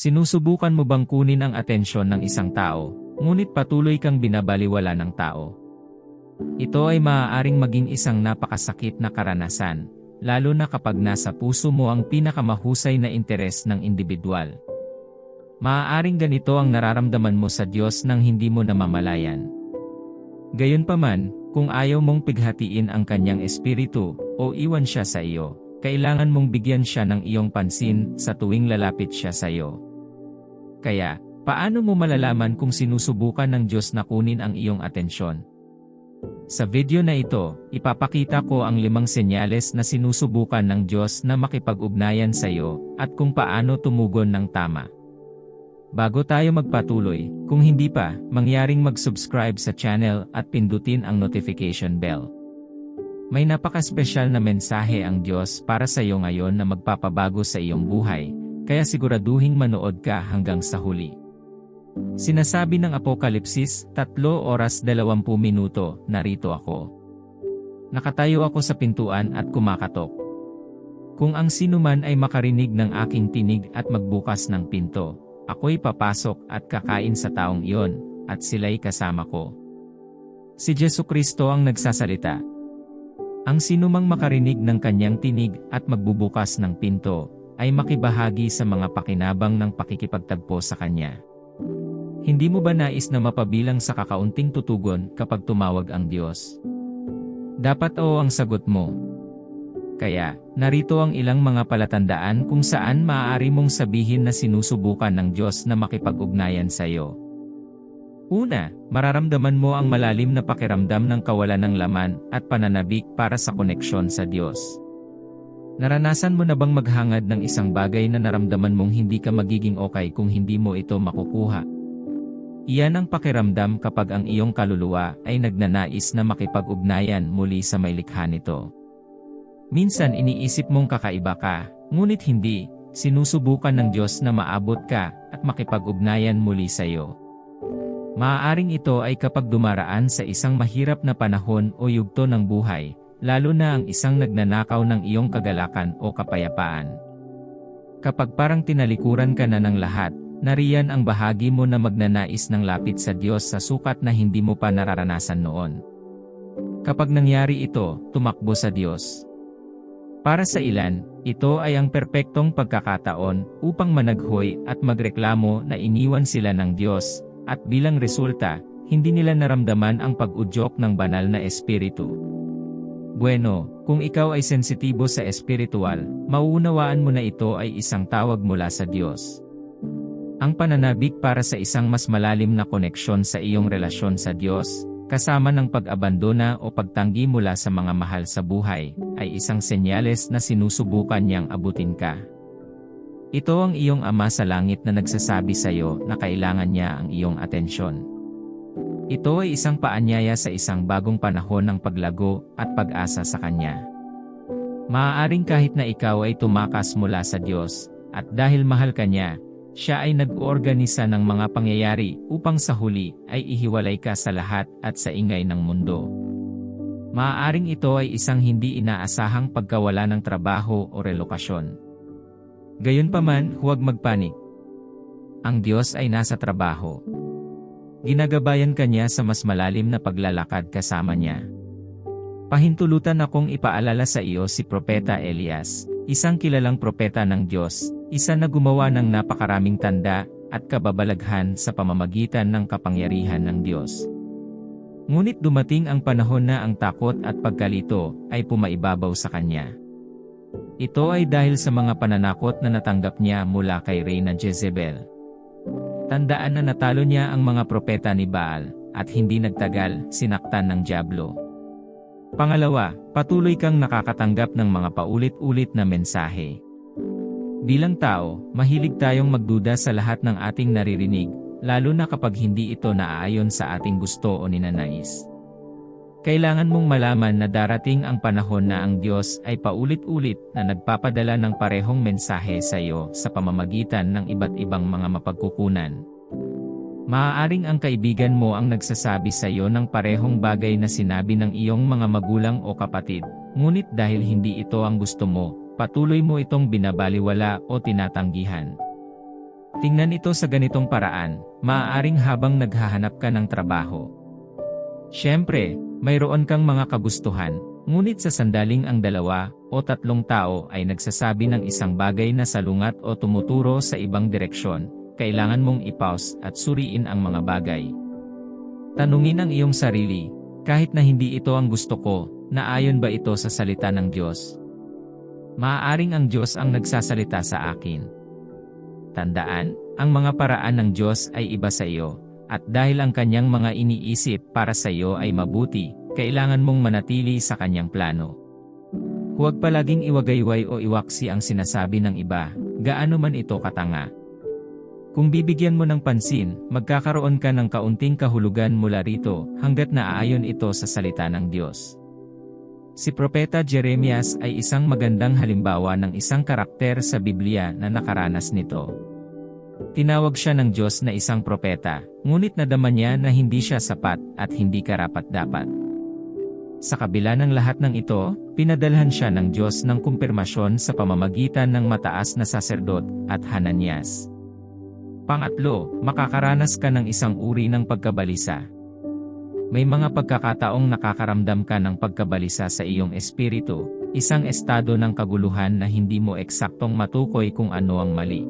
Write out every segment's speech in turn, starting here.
Sinusubukan mo bang kunin ang atensyon ng isang tao, ngunit patuloy kang binabaliwala ng tao? Ito ay maaaring maging isang napakasakit na karanasan, lalo na kapag nasa puso mo ang pinakamahusay na interes ng individual. Maaaring ganito ang nararamdaman mo sa Diyos nang hindi mo namamalayan. Gayunpaman, kung ayaw mong pighatiin ang kanyang espiritu, o iwan siya sa iyo, kailangan mong bigyan siya ng iyong pansin sa tuwing lalapit siya sa iyo. Kaya, paano mo malalaman kung sinusubukan ng Diyos na kunin ang iyong atensyon? Sa video na ito, ipapakita ko ang limang senyales na sinusubukan ng Diyos na makipag-ugnayan sa iyo at kung paano tumugon ng tama. Bago tayo magpatuloy, kung hindi pa, mangyaring mag-subscribe sa channel at pindutin ang notification bell. May napaka-espesyal na mensahe ang Diyos para sa iyo ngayon na magpapabago sa iyong buhay, kaya siguraduhing manood ka hanggang sa huli. Sinasabi ng Apokalipsis, 3 oras 20 minuto, narito ako. Nakatayo ako sa pintuan at kumakatok. Kung ang sinuman ay makarinig ng aking tinig at magbukas ng pinto, ako'y papasok at kakain sa taong iyon, at sila'y kasama ko. Si Jesu Kristo ang nagsasalita. Ang sinumang makarinig ng kanyang tinig at magbubukas ng pinto, ay makibahagi sa mga pakinabang ng pakikipagtagpo sa kanya. Hindi mo ba nais na mapabilang sa kakaunting tutugon kapag tumawag ang Diyos? Dapat oo ang sagot mo. Kaya, narito ang ilang mga palatandaan kung saan maaari mong sabihin na sinusubukan ng Diyos na makipag-ugnayan sa iyo. Una, mararamdaman mo ang malalim na pakiramdam ng kawalan ng laman at pananabik para sa koneksyon sa Diyos. Naranasan mo na bang maghangad ng isang bagay na naramdaman mong hindi ka magiging okay kung hindi mo ito makukuha? Iyan ang pakiramdam kapag ang iyong kaluluwa ay nagnanais na makipag-ugnayan muli sa may likha nito. Minsan iniisip mong kakaiba ka, ngunit hindi, sinusubukan ng Diyos na maabot ka at makipag-ugnayan muli sa iyo. Maaaring ito ay kapag dumaraan sa isang mahirap na panahon o yugto ng buhay, lalo na ang isang nagnanakaw ng iyong kagalakan o kapayapaan. Kapag parang tinalikuran ka na ng lahat, nariyan ang bahagi mo na magnanais ng lapit sa Diyos sa sukat na hindi mo pa nararanasan noon. Kapag nangyari ito, tumakbo sa Diyos. Para sa ilan, ito ay ang perpektong pagkakataon upang managhoy at magreklamo na iniwan sila ng Diyos, at bilang resulta, hindi nila naramdaman ang pag-udyok ng banal na espiritu. Bueno, kung ikaw ay sensitibo sa espiritual, mauunawaan mo na ito ay isang tawag mula sa Diyos. Ang pananabik para sa isang mas malalim na koneksyon sa iyong relasyon sa Diyos, kasama ng pag-abandona o pagtanggi mula sa mga mahal sa buhay, ay isang senyales na sinusubukan niyang abutin ka. Ito ang iyong ama sa langit na nagsasabi sa iyo na kailangan niya ang iyong atensyon. Ito ay isang paanyaya sa isang bagong panahon ng paglago at pag-asa sa Kanya. Maaaring kahit na ikaw ay tumakas mula sa Diyos, at dahil mahal ka niya, siya ay nag-organisa ng mga pangyayari upang sa huli ay ihiwalay ka sa lahat at sa ingay ng mundo. Maaaring ito ay isang hindi inaasahang pagkawala ng trabaho o relokasyon. Gayunpaman, huwag magpanik. Ang Diyos ay nasa trabaho. Ginagabayan ka niya sa mas malalim na paglalakad kasama niya. Pahintulutan akong ipaalala sa iyo si Propeta Elias, isang kilalang propeta ng Diyos, isa na gumawa ng napakaraming tanda at kababalaghan sa pamamagitan ng kapangyarihan ng Diyos. Ngunit dumating ang panahon na ang takot at pagkalito ay pumaibabaw sa kanya. Ito ay dahil sa mga pananakot na natanggap niya mula kay Reyna Jezebel. Tandaan na natalo niya ang mga propeta ni Baal, at hindi nagtagal, sinaktan ng Diablo. Pangalawa, patuloy kang nakakatanggap ng mga paulit-ulit na mensahe. Bilang tao, mahilig tayong magduda sa lahat ng ating naririnig, lalo na kapag hindi ito naaayon sa ating gusto o ninanais. Kailangan mong malaman na darating ang panahon na ang Diyos ay paulit-ulit na nagpapadala ng parehong mensahe sa iyo sa pamamagitan ng iba't ibang mga mapagkukunan. Maaaring ang kaibigan mo ang nagsasabi sa iyo ng parehong bagay na sinabi ng iyong mga magulang o kapatid, ngunit dahil hindi ito ang gusto mo, patuloy mo itong binabaliwala o tinatanggihan. Tingnan ito sa ganitong paraan, maaaring habang naghahanap ka ng trabaho. Siyempre, mayroon kang mga kagustuhan, ngunit sa sandaling ang dalawa o tatlong tao ay nagsasabi ng isang bagay na salungat o tumuturo sa ibang direksyon, kailangan mong ipause at suriin ang mga bagay. Tanungin ang iyong sarili, kahit na hindi ito ang gusto ko, naayon ba ito sa salita ng Diyos? Maaaring ang Diyos ang nagsasalita sa akin. Tandaan, ang mga paraan ng Diyos ay iba sa iyo, at dahil ang kanyang mga iniisip para sa iyo ay mabuti, kailangan mong manatili sa kanyang plano. Huwag palaging iwagayway o iwaksi ang sinasabi ng iba, gaano man ito katanga. Kung bibigyan mo ng pansin, magkakaroon ka ng kaunting kahulugan mula rito hanggat naaayon ito sa salita ng Diyos. Si Propeta Jeremias ay isang magandang halimbawa ng isang karakter sa Biblia na nakaranas nito. Tinawag siya ng Diyos na isang propeta, ngunit nadama niya na hindi siya sapat at hindi karapat-dapat. Sa kabila ng lahat ng ito, pinadalhan siya ng Diyos ng kumpirmasyon sa pamamagitan ng mataas na saserdot at Hananias. Pangatlo, makakaranas ka ng isang uri ng pagkabalisa. May mga pagkakataong nakakaramdam ka ng pagkabalisa sa iyong espiritu, isang estado ng kaguluhan na hindi mo eksaktong matukoy kung ano ang mali.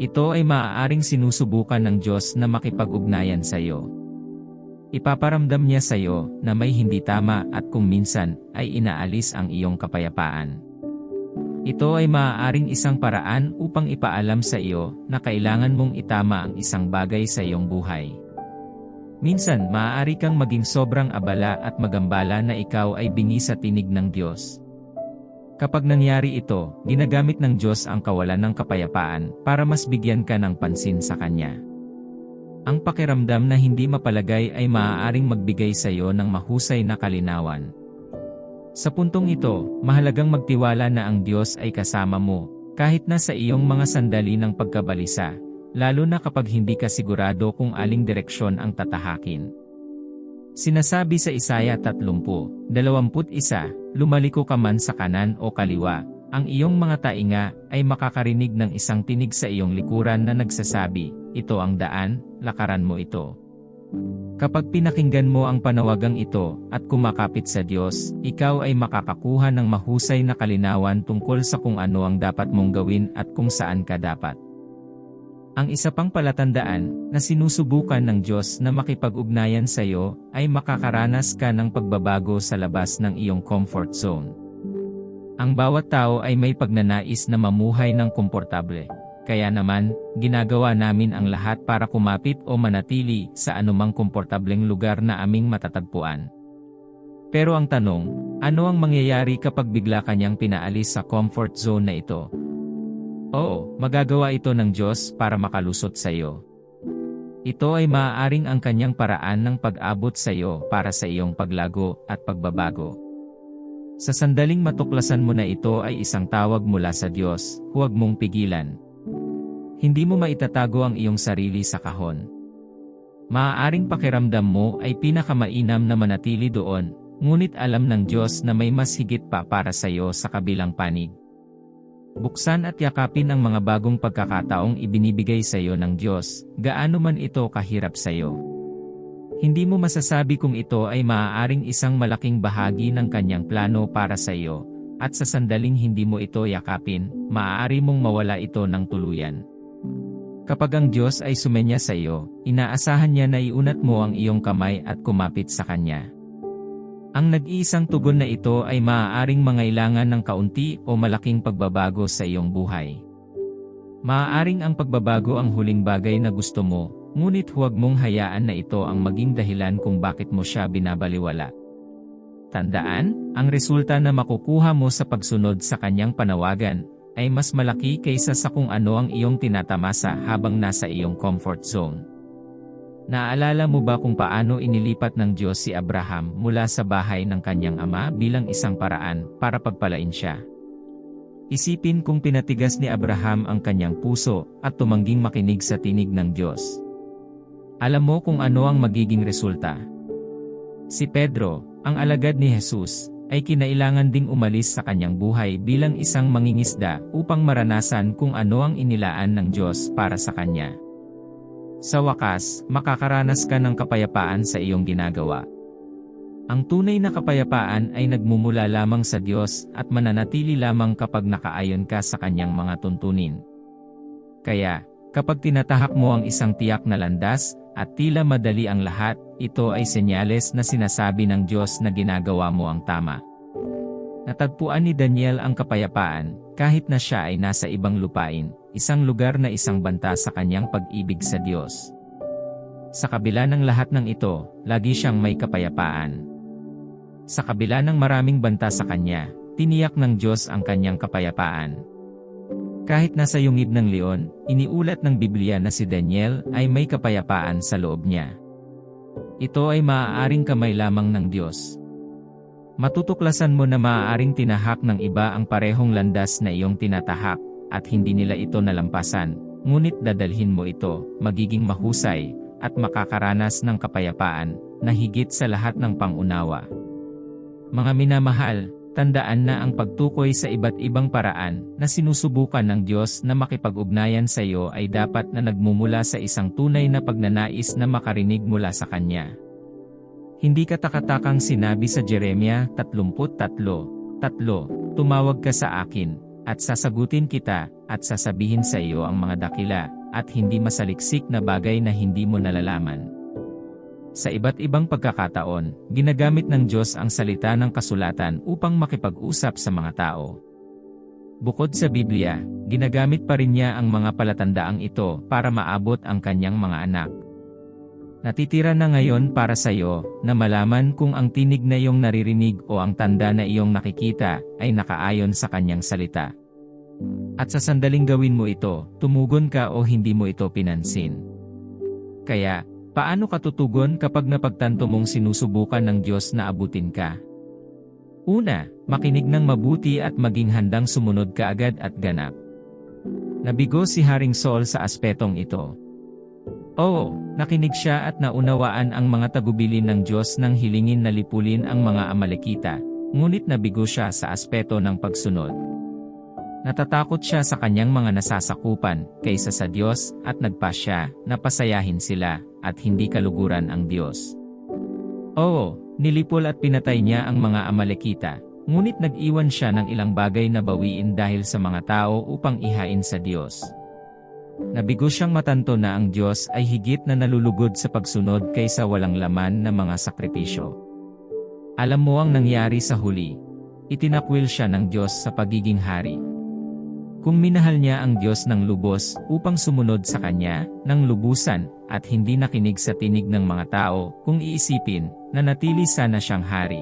Ito ay maaaring sinusubukan ng Diyos na makipag-ugnayan sa iyo. Ipaparamdam niya sa iyo na may hindi tama at kung minsan ay inaalis ang iyong kapayapaan. Ito ay maaaring isang paraan upang ipaalam sa iyo na kailangan mong itama ang isang bagay sa iyong buhay. Minsan maaari kang maging sobrang abala at magambala na ikaw ay bingi sa tinig ng Diyos. Kapag nangyari ito, ginagamit ng Diyos ang kawalan ng kapayapaan para mas bigyan ka ng pansin sa Kanya. Ang pakiramdam na hindi mapalagay ay maaaring magbigay sa iyo ng mahusay na kalinawan. Sa puntong ito, mahalagang magtiwala na ang Diyos ay kasama mo, kahit na sa iyong mga sandali ng pagkabalisa, lalo na kapag hindi ka sigurado kung aling direksyon ang tatahakin. Sinasabi sa Isaya 30, 21, lumaliko ka man sa kanan o kaliwa, ang iyong mga tainga ay makakarinig ng isang tinig sa iyong likuran na nagsasabi, ito ang daan, lakaran mo ito. Kapag pinakinggan mo ang panawagang ito at kumakapit sa Diyos, ikaw ay makakakuha ng mahusay na kalinawan tungkol sa kung ano ang dapat mong gawin at kung saan ka dapat. Ang isa pang palatandaan na sinusubukan ng Diyos na makipag-ugnayan sa iyo ay makakaranas ka ng pagbabago sa labas ng iyong comfort zone. Ang bawat tao ay may pagnanais na mamuhay ng komportable. Kaya naman, ginagawa namin ang lahat para kumapit o manatili sa anumang komportableng lugar na aming matatagpuan. Pero ang tanong, ano ang mangyayari kapag bigla kanyang pinaalis sa comfort zone na ito? Oo, magagawa ito ng Diyos para makalusot sa iyo. Ito ay maaaring ang kanyang paraan ng pag-abot sa iyo para sa iyong paglago at pagbabago. Sa sandaling matuklasan mo na ito ay isang tawag mula sa Diyos, huwag mong pigilan. Hindi mo maitatago ang iyong sarili sa kahon. Maaaring pakiramdam mo ay pinakamainam na manatili doon, ngunit alam ng Diyos na may mas higit pa para sa iyo sa kabilang panig. Buksan at yakapin ang mga bagong pagkakataong ibinibigay sa iyo ng Diyos, gaano man ito kahirap sa iyo. Hindi mo masasabi kung ito ay maaaring isang malaking bahagi ng kanyang plano para sa iyo, at sa sandaling hindi mo ito yakapin, maaari mong mawala ito ng tuluyan. Kapag ang Diyos ay sumenya sa iyo, inaasahan niya na iunat mo ang iyong kamay at kumapit sa Kanya. Ang nag-iisang tugon na ito ay maaaring mangailangan ng kaunti o malaking pagbabago sa iyong buhay. Maaaring ang pagbabago ang huling bagay na gusto mo, ngunit huwag mong hayaan na ito ang maging dahilan kung bakit mo siya binabaliwala. Tandaan, ang resulta na makukuha mo sa pagsunod sa kanyang panawagan, ay mas malaki kaysa sa kung ano ang iyong tinatamasa habang nasa iyong comfort zone. Naalala mo ba kung paano inilipat ng Diyos si Abraham mula sa bahay ng kanyang ama bilang isang paraan para pagpalain siya? Isipin kung pinatigas ni Abraham ang kanyang puso at tumangging makinig sa tinig ng Diyos. Alam mo kung ano ang magiging resulta. Si Pedro, ang alagad ni Jesus, ay kinailangan ding umalis sa kanyang buhay bilang isang mangingisda upang maranasan kung ano ang inilaan ng Diyos para sa kanya. Sa wakas, makakaranas ka ng kapayapaan sa iyong ginagawa. Ang tunay na kapayapaan ay nagmumula lamang sa Diyos at mananatili lamang kapag nakaayon ka sa kanyang mga tuntunin. Kaya, kapag tinatahak mo ang isang tiyak na landas, at tila madali ang lahat, ito ay senyales na sinasabi ng Diyos na ginagawa mo ang tama. Natagpuan ni Daniel ang kapayapaan, kahit na siya ay nasa ibang lupain, isang lugar na isang banta sa kanyang pag-ibig sa Diyos. Sa kabila ng lahat ng ito, lagi siyang may kapayapaan. Sa kabila ng maraming banta sa kanya, tiniyak ng Diyos ang kanyang kapayapaan. Kahit nasa yungib ng leon, iniulat ng Biblia na si Daniel ay may kapayapaan sa loob niya. Ito ay maaaring kamay lamang ng Diyos. Matutuklasan mo na maaaring tinahak ng iba ang parehong landas na iyong tinatahak, at hindi nila ito nalampasan, ngunit dadalhin mo ito, magiging mahusay, at makakaranas ng kapayapaan, na higit sa lahat ng pangunawa. Mga minamahal, tandaan na ang pagtukoy sa iba't ibang paraan na sinusubukan ng Diyos na makipag-ugnayan sa iyo ay dapat na nagmumula sa isang tunay na pagnanais na makarinig mula sa Kanya. Hindi katakatakang sinabi sa Jeremia 33:3, Tumawag ka sa akin, at sasagutin kita, at sasabihin sa iyo ang mga dakila, at hindi masaliksik na bagay na hindi mo nalalaman. Sa iba't ibang pagkakataon, ginagamit ng Diyos ang salita ng kasulatan upang makipag-usap sa mga tao. Bukod sa Biblia, ginagamit pa rin niya ang mga palatandaang ito para maabot ang kanyang mga anak. Natitira na ngayon para sa iyo na malaman kung ang tinig na iyong naririnig o ang tanda na iyong nakikita ay nakaayon sa kanyang salita. At sa sandaling gawin mo ito, tumugon ka o hindi mo ito pinansin. Kaya, Paano ka tutugon kapag napagtanto mong sinusubukan ng Diyos na abutin ka? Una, makinig ng mabuti at maging handang sumunod kaagad at ganap. Nabigo si Haring Saul sa aspetong ito. Oo, nakinig siya at naunawaan ang mga tagubilin ng Diyos nang hilingin na lipulin ang mga Amalekita, ngunit nabigo siya sa aspeto ng pagsunod. Natatakot siya sa kanyang mga nasasakupan kaysa sa Diyos at nagpa siya na pasayahin sila at hindi kaluguran ang Diyos. Oo, nilipol at pinatay niya ang mga Amalekita, ngunit nag-iwan siya ng ilang bagay na bawiin dahil sa mga tao upang ihain sa Diyos. Nabigo siyang matanto na ang Diyos ay higit na nalulugod sa pagsunod kaysa walang laman na mga sakripisyo. Alam mo ang nangyari sa huli. Itinakwil siya ng Diyos sa pagiging hari. Kung minahal niya ang Diyos ng lubos upang sumunod sa Kanya, ng lubusan, at hindi nakinig sa tinig ng mga tao, kung iisipin, na natili sana siyang hari.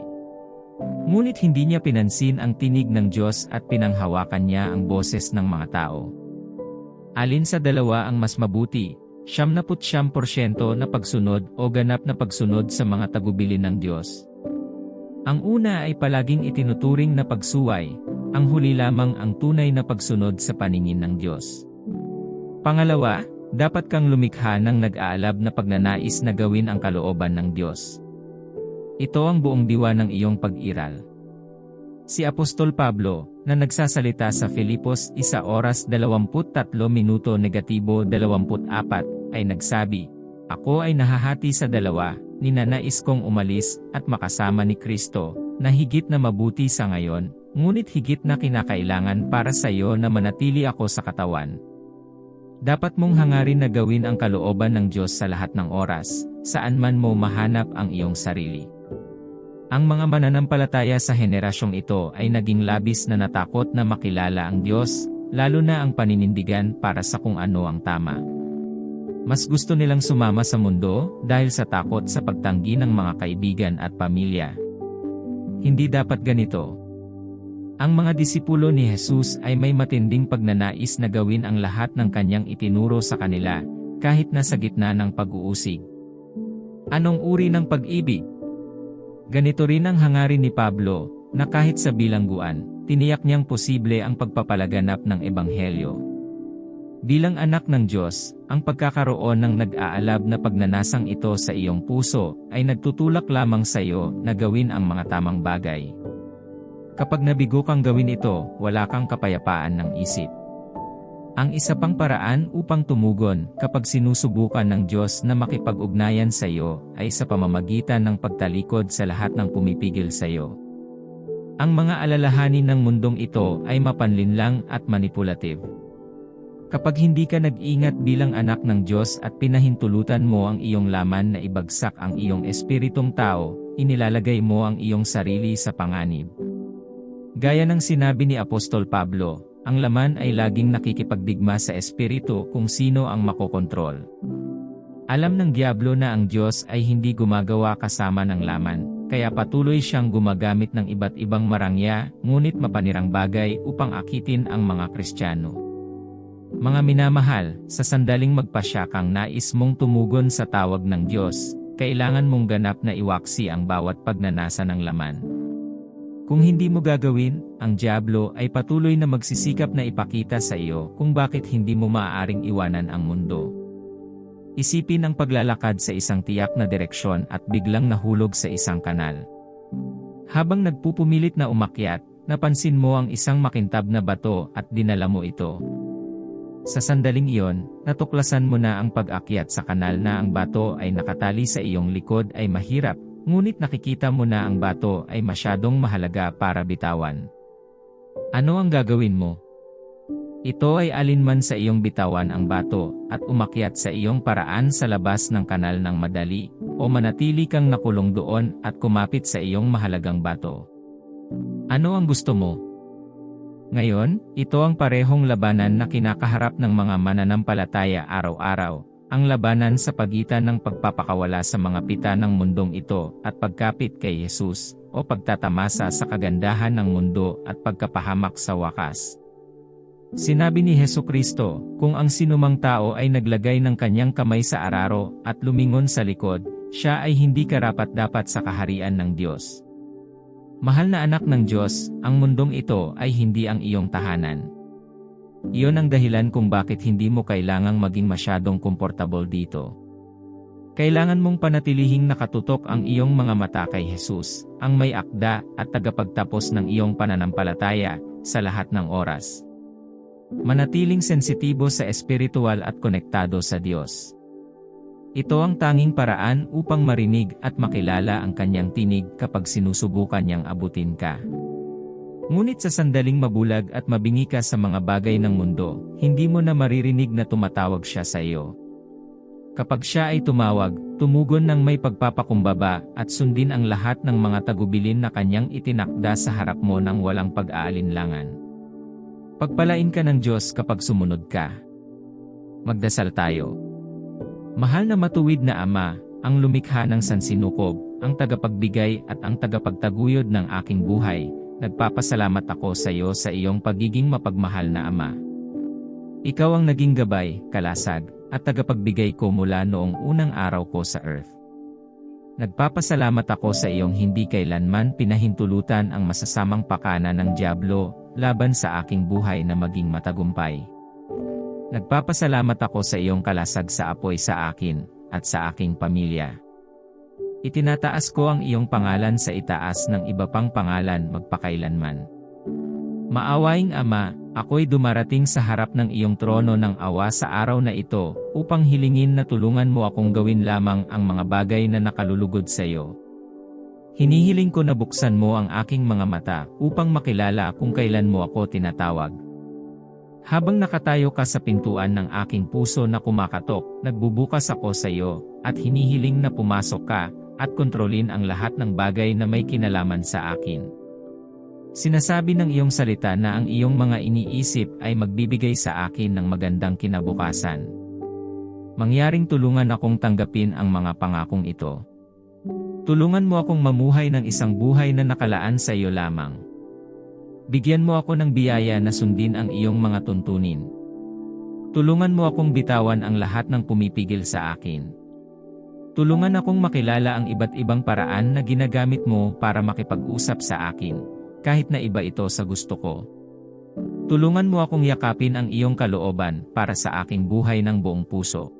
Ngunit hindi niya pinansin ang tinig ng Diyos at pinanghawakan niya ang boses ng mga tao. Alin sa dalawa ang mas mabuti, siyam na porsyento na pagsunod o ganap na pagsunod sa mga tagubilin ng Diyos. Ang una ay palaging itinuturing na pagsuway, ang huli lamang ang tunay na pagsunod sa paningin ng Diyos. Pangalawa, dapat kang lumikha ng nag-aalab na pagnanais na gawin ang kalooban ng Diyos. Ito ang buong diwa ng iyong pag-iral. Si Apostol Pablo, na nagsasalita sa Filipos 1 oras 23 minuto negatibo 24, ay nagsabi, Ako ay nahahati sa dalawa, ninanais kong umalis at makasama ni Kristo, na higit na mabuti sa ngayon, ngunit higit na kinakailangan para sa iyo na manatili ako sa katawan. Dapat mong hangarin na gawin ang kalooban ng Diyos sa lahat ng oras, saan man mo mahanap ang iyong sarili. Ang mga mananampalataya sa henerasyong ito ay naging labis na natakot na makilala ang Diyos, lalo na ang paninindigan para sa kung ano ang tama. Mas gusto nilang sumama sa mundo dahil sa takot sa pagtanggi ng mga kaibigan at pamilya. Hindi dapat ganito, ang mga disipulo ni Jesus ay may matinding pagnanais na gawin ang lahat ng kanyang itinuro sa kanila, kahit na sa gitna ng pag-uusig. Anong uri ng pag-ibig? Ganito rin ang hangarin ni Pablo, na kahit sa bilangguan, tiniyak niyang posible ang pagpapalaganap ng Ebanghelyo. Bilang anak ng Diyos, ang pagkakaroon ng nag-aalab na pagnanasang ito sa iyong puso ay nagtutulak lamang sa iyo na gawin ang mga tamang bagay. Kapag nabigo kang gawin ito, wala kang kapayapaan ng isip. Ang isa pang paraan upang tumugon kapag sinusubukan ng Diyos na makipag-ugnayan sa iyo ay sa pamamagitan ng pagtalikod sa lahat ng pumipigil sa iyo. Ang mga alalahanin ng mundong ito ay mapanlinlang at manipulative. Kapag hindi ka nag-ingat bilang anak ng Diyos at pinahintulutan mo ang iyong laman na ibagsak ang iyong espiritong tao, inilalagay mo ang iyong sarili sa panganib. Gaya ng sinabi ni Apostol Pablo, ang laman ay laging nakikipagdigma sa espiritu kung sino ang makokontrol. Alam ng Diablo na ang Diyos ay hindi gumagawa kasama ng laman, kaya patuloy siyang gumagamit ng iba't ibang marangya, ngunit mapanirang bagay upang akitin ang mga Kristiyano. Mga minamahal, sa sandaling magpasya kang nais mong tumugon sa tawag ng Diyos, kailangan mong ganap na iwaksi ang bawat pagnanasa ng laman. Kung hindi mo gagawin, ang Diablo ay patuloy na magsisikap na ipakita sa iyo kung bakit hindi mo maaaring iwanan ang mundo. Isipin ang paglalakad sa isang tiyak na direksyon at biglang nahulog sa isang kanal. Habang nagpupumilit na umakyat, napansin mo ang isang makintab na bato at dinala mo ito. Sa sandaling iyon, natuklasan mo na ang pag-akyat sa kanal na ang bato ay nakatali sa iyong likod ay mahirap Ngunit nakikita mo na ang bato ay masyadong mahalaga para bitawan. Ano ang gagawin mo? Ito ay alinman sa iyong bitawan ang bato at umakyat sa iyong paraan sa labas ng kanal ng madali o manatili kang nakulong doon at kumapit sa iyong mahalagang bato. Ano ang gusto mo? Ngayon, ito ang parehong labanan na kinakaharap ng mga mananampalataya araw-araw, ang labanan sa pagitan ng pagpapakawala sa mga pita ng mundong ito at pagkapit kay Jesus, o pagtatamasa sa kagandahan ng mundo at pagkapahamak sa wakas. Sinabi ni Heso Kristo, kung ang sinumang tao ay naglagay ng kanyang kamay sa araro at lumingon sa likod, siya ay hindi karapat-dapat sa kaharian ng Diyos. Mahal na anak ng Diyos, ang mundong ito ay hindi ang iyong tahanan. Iyon ang dahilan kung bakit hindi mo kailangang maging masyadong komportable dito. Kailangan mong panatilihing nakatutok ang iyong mga mata kay Jesus, ang may akda at tagapagtapos ng iyong pananampalataya sa lahat ng oras. Manatiling sensitibo sa espiritual at konektado sa Diyos. Ito ang tanging paraan upang marinig at makilala ang kanyang tinig kapag sinusubukan niyang abutin ka. Ngunit sa sandaling mabulag at mabingi ka sa mga bagay ng mundo, hindi mo na maririnig na tumatawag siya sa iyo. Kapag siya ay tumawag, tumugon ng may pagpapakumbaba at sundin ang lahat ng mga tagubilin na kanyang itinakda sa harap mo ng walang pag-aalinlangan. Pagpalain ka ng Diyos kapag sumunod ka. Magdasal tayo. Mahal na matuwid na Ama, ang lumikha ng sansinukob, ang tagapagbigay at ang tagapagtaguyod ng aking buhay, Nagpapasalamat ako sa iyo sa iyong pagiging mapagmahal na Ama. Ikaw ang naging gabay, kalasag, at tagapagbigay ko mula noong unang araw ko sa earth. Nagpapasalamat ako sa iyong hindi kailanman pinahintulutan ang masasamang pakana ng Diablo laban sa aking buhay na maging matagumpay. Nagpapasalamat ako sa iyong kalasag sa apoy sa akin at sa aking pamilya. Itinataas ko ang iyong pangalan sa itaas ng iba pang pangalan magpakailanman. Maawaing Ama, ako'y dumarating sa harap ng iyong trono ng awa sa araw na ito, upang hilingin na tulungan mo akong gawin lamang ang mga bagay na nakalulugod sa iyo. Hinihiling ko na buksan mo ang aking mga mata upang makilala kung kailan mo ako tinatawag. Habang nakatayo ka sa pintuan ng aking puso na kumakatok, nagbubukas ako sa iyo, at hinihiling na pumasok ka, at kontrolin ang lahat ng bagay na may kinalaman sa akin. Sinasabi ng iyong salita na ang iyong mga iniisip ay magbibigay sa akin ng magandang kinabukasan. Mangyaring tulungan akong tanggapin ang mga pangakong ito. Tulungan mo akong mamuhay ng isang buhay na nakalaan sa iyo lamang. Bigyan mo ako ng biyaya na sundin ang iyong mga tuntunin. Tulungan mo akong bitawan ang lahat ng pumipigil sa akin. Tulungan akong makilala ang iba't ibang paraan na ginagamit mo para makipag-usap sa akin, kahit na iba ito sa gusto ko. Tulungan mo akong yakapin ang iyong kalooban para sa aking buhay ng buong puso.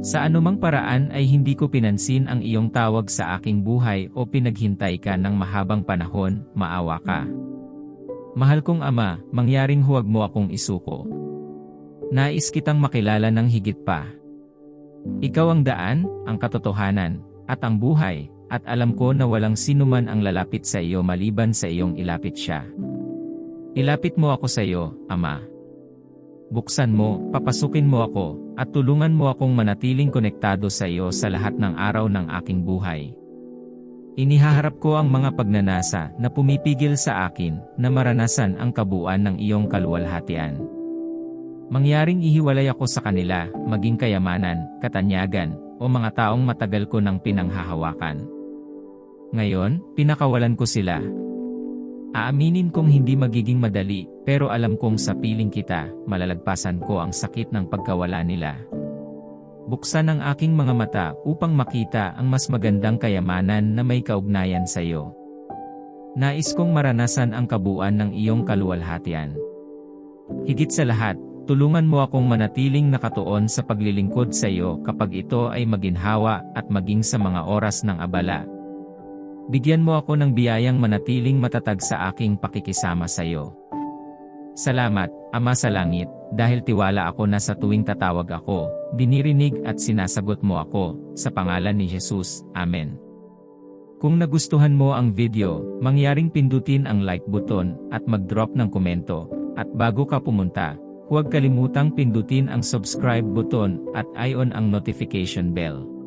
Sa anumang paraan ay hindi ko pinansin ang iyong tawag sa aking buhay o pinaghintay ka ng mahabang panahon, maawa ka. Mahal kong ama, mangyaring huwag mo akong isuko. Nais kitang makilala ng higit pa. Ikaw ang daan, ang katotohanan, at ang buhay, at alam ko na walang sinuman ang lalapit sa iyo maliban sa iyong ilapit siya. Ilapit mo ako sa iyo, Ama. Buksan mo, papasukin mo ako, at tulungan mo akong manatiling konektado sa iyo sa lahat ng araw ng aking buhay. Inihaharap ko ang mga pagnanasa na pumipigil sa akin na maranasan ang kabuuan ng iyong kaluwalhatian. Mangyaring ihiwalay ako sa kanila, maging kayamanan, katanyagan, o mga taong matagal ko nang pinanghahawakan. Ngayon, pinakawalan ko sila. Aaminin kong hindi magiging madali, pero alam kong sa piling kita, malalagpasan ko ang sakit ng pagkawala nila. Buksan ang aking mga mata upang makita ang mas magandang kayamanan na may kaugnayan sa iyo. Nais kong maranasan ang kabuuan ng iyong kaluwalhatian. Higit sa lahat, tulungan mo akong manatiling nakatuon sa paglilingkod sa iyo kapag ito ay maginhawa at maging sa mga oras ng abala. Bigyan mo ako ng biyayang manatiling matatag sa aking pakikisama sa iyo. Salamat, Ama sa Langit, dahil tiwala ako na sa tuwing tatawag ako, dinirinig at sinasagot mo ako, sa pangalan ni Jesus, Amen. Kung nagustuhan mo ang video, mangyaring pindutin ang like button at mag-drop ng komento, at bago ka pumunta, huwag kalimutang pindutin ang subscribe button at i-on ang notification bell.